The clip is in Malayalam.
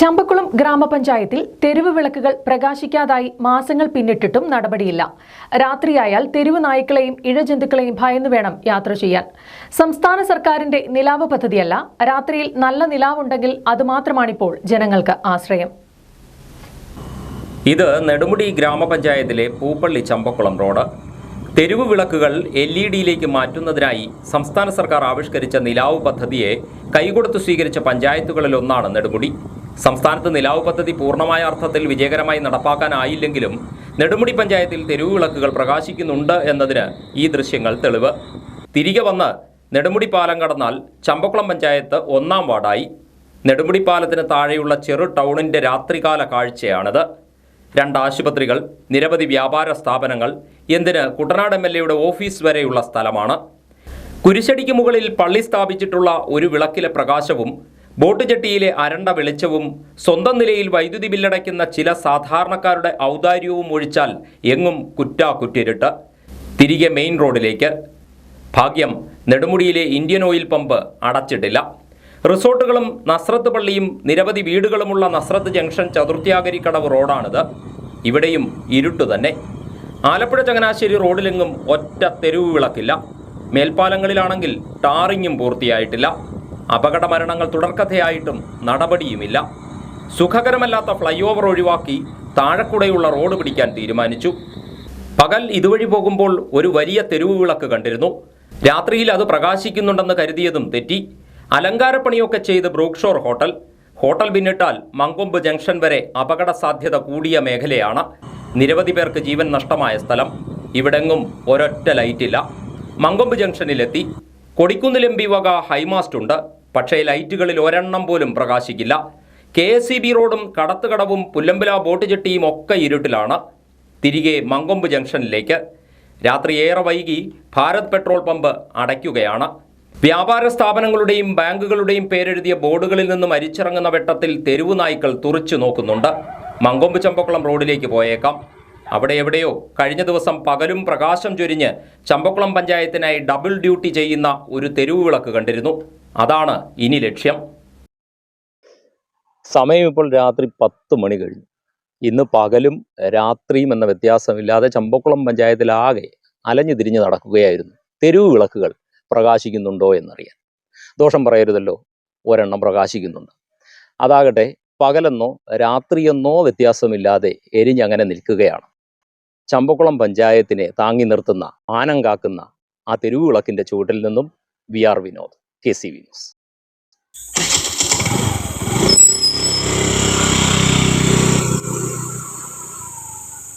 ചമ്പക്കുളം ഗ്രാമപഞ്ചായത്തിൽ തെരുവ് വിളക്കുകൾ പ്രകാശിക്കാതായി മാസങ്ങൾ പിന്നിട്ടിട്ടും നടപടിയില്ല. രാത്രിയായാൽ തെരുവ് നായ്ക്കളെയും ഇഴജന്തുക്കളെയും ഭയന്നു വേണം യാത്ര ചെയ്യാൻ. സംസ്ഥാന സർക്കാരിന്റെ നിലാവ് പദ്ധതിയല്ല രാത്രിയിൽ നല്ല നിലാവുണ്ടെങ്കിൽ അതുമാത്രമാണിപ്പോൾ ജനങ്ങൾക്ക് ആശ്രയം. ഇത് നെടുമുടി ഗ്രാമപഞ്ചായത്തിലെ പൂപ്പള്ളി ചമ്പക്കുളം റോഡ്. തെരുവ് വിളക്കുകൾ എൽ ഇ ഡിയിലേക്ക് മാറ്റുന്നതിനായി സംസ്ഥാന സർക്കാർ ആവിഷ്കരിച്ച നിലാവ് പദ്ധതിയെ കൈകൊടുത്തു സ്വീകരിച്ച പഞ്ചായത്തുകളിലൊന്നാണ് നെടുമുടി. സംസ്ഥാനത്ത് നിലാവ് പദ്ധതി പൂർണമായ അർത്ഥത്തിൽ വിജയകരമായി നടപ്പാക്കാനായില്ലെങ്കിലും നെടുമുടി പഞ്ചായത്തിൽ തെരുവ് വിളക്കുകൾ പ്രകാശിക്കുന്നുണ്ട് എന്നതിന് ഈ ദൃശ്യങ്ങൾ തെളിവ്. തിരികെ വന്ന് നെടുമുടി പാലം കടന്നാൽ ചമ്പക്കുളം പഞ്ചായത്ത് ഒന്നാം വാർഡായി. നെടുമുടി പാലത്തിന് താഴെയുള്ള ചെറു ടൗണിന്റെ രാത്രികാല കാഴ്ചയാണിത്. രണ്ട് ആശുപത്രികൾ നിരവധി വ്യാപാര സ്ഥാപനങ്ങൾ എന്തിന് കുട്ടനാട് എം എൽ എയുടെ ഓഫീസ് വരെയുള്ള സ്ഥലമാണ്. കുരിശടിക്ക് മുകളിൽ പള്ളി സ്ഥാപിച്ചിട്ടുള്ള ഒരു വിളക്കിലെ പ്രകാശവും ബോട്ട് ജെട്ടിയിലെ അരണ്ട വെളിച്ചവും സ്വന്തം നിലയിൽ വൈദ്യുതി ബില്ലടയ്ക്കുന്ന ചില സാധാരണക്കാരുടെ ഔദാര്യവും ഒഴിച്ചാൽ എങ്ങും കുറ്റാ കുറ്റിരുട്ട് തിരികെ മെയിൻ റോഡിലേക്ക്. ഭാഗ്യം നെടുമുടിയിലെ ഇന്ത്യൻ ഓയിൽ പമ്പ് അടച്ചിട്ടില്ല. റിസോർട്ടുകളും നസ്രത്ത് പള്ളിയും നിരവധി വീടുകളുമുള്ള നസ്രത്ത് ജംഗ്ഷൻ ചതുർത്ഥ്യാഗരി കടവ് റോഡാണിത്. ഇവിടെയും ഇരുട്ടു തന്നെ. ആലപ്പുഴ ചങ്ങനാശ്ശേരി റോഡിലെങ്ങും ഒറ്റ തെരുവ് വിളക്കില്ല. മേൽപ്പാലങ്ങളിലാണെങ്കിൽ ടാറിങ്ങും പൂർത്തിയായിട്ടില്ല. അപകട മരണങ്ങൾ തുടർക്കഥയായിട്ടും നടപടിയുമില്ല. സുഖകരമല്ലാത്ത ഫ്ലൈ ഓവർ ഒഴിവാക്കി താഴെക്കൂടെയുള്ള റോഡ് പിടിക്കാൻ തീരുമാനിച്ചു. പകൽ ഇതുവഴി പോകുമ്പോൾ ഒരു വലിയ തെരുവ് വിളക്ക് കണ്ടിരുന്നു. രാത്രിയിൽ അത് പ്രകാശിക്കുന്നുണ്ടെന്ന് കരുതിയതും തെറ്റി. അലങ്കാരപ്പണിയൊക്കെ ചെയ്ത് ബ്രൂക്ഷോർ ഹോട്ടൽ. ഹോട്ടൽ പിന്നിട്ടാൽ മങ്കൊമ്പ് ജംഗ്ഷൻ വരെ അപകട സാധ്യത കൂടിയ മേഖലയാണ്. നിരവധി പേർക്ക് ജീവൻ നഷ്ടമായ സ്ഥലം. ഇവിടെങ്ങും ഒരൊറ്റ ലൈറ്റില്ല. മങ്കൊമ്പ് ജംഗ്ഷനിലെത്തി. കൊടിക്കുന്നിലെമ്പി വക ഹൈമാസ്റ്റ് ഉണ്ട്. പക്ഷേ ലൈറ്റുകളിൽ ഒരെണ്ണം പോലും പ്രകാശിക്കില്ല. കെ എസ് സി ബി റോഡും കടത്തുകടവും പുല്ലമ്പല ബോട്ട് ജെട്ടിയും ഒക്കെ ഇരുട്ടിലാണ്. തിരികെ മങ്കൊമ്പ് ജംഗ്ഷനിലേക്ക്. രാത്രി ഏറെ വൈകി ഭാരത് പെട്രോൾ പമ്പ് അടയ്ക്കുകയാണ്. വ്യാപാര സ്ഥാപനങ്ങളുടെയും ബാങ്കുകളുടെയും പേരെഴുതിയ ബോർഡുകളിൽ നിന്നും അരിച്ചിറങ്ങുന്ന വെട്ടത്തിൽ തെരുവു നായ്ക്കൾ തുറച്ചു നോക്കുന്നുണ്ട്. മങ്കൊമ്പ് ചമ്പക്കുളം റോഡിലേക്ക് പോയേക്കാം. അവിടെ എവിടെയോ കഴിഞ്ഞ ദിവസം പകലും പ്രകാശം ചൊരിഞ്ഞ് ചമ്പക്കുളം പഞ്ചായത്തിനായി ഡബിൾ ഡ്യൂട്ടി ചെയ്യുന്ന ഒരു തെരുവ് വിളക്ക് കണ്ടിരുന്നു. അതാണ് ഇനി ലക്ഷ്യം. സമയം ഇപ്പോൾ രാത്രി പത്ത് മണി കഴിഞ്ഞു. ഇന്ന് പകലും രാത്രിയും എന്ന വ്യത്യാസമില്ലാതെ ചമ്പക്കുളം പഞ്ചായത്തിലാകെ അലഞ്ഞു തിരിഞ്ഞ് നടക്കുകയായിരുന്നു. തെരുവ് വിളക്കുകൾ പ്രകാശിക്കുന്നുണ്ടോ എന്നറിയാൻ. ദോഷം പറയരുതല്ലോ ഒരെണ്ണം പ്രകാശിക്കുന്നുണ്ട്. അതാകട്ടെ പകലെന്നോ രാത്രിയെന്നോ വ്യത്യാസമില്ലാതെ എരിഞ്ഞങ്ങനെ നിൽക്കുകയാണ്. ചമ്പക്കുളം പഞ്ചായത്തിനെ താങ്ങി നിർത്തുന്ന ആനം കാക്കുന്ന ആ തെരുവ് വിളക്കിന്റെ ചുവട്ടിൽ നിന്നും V R Vinod. K C V news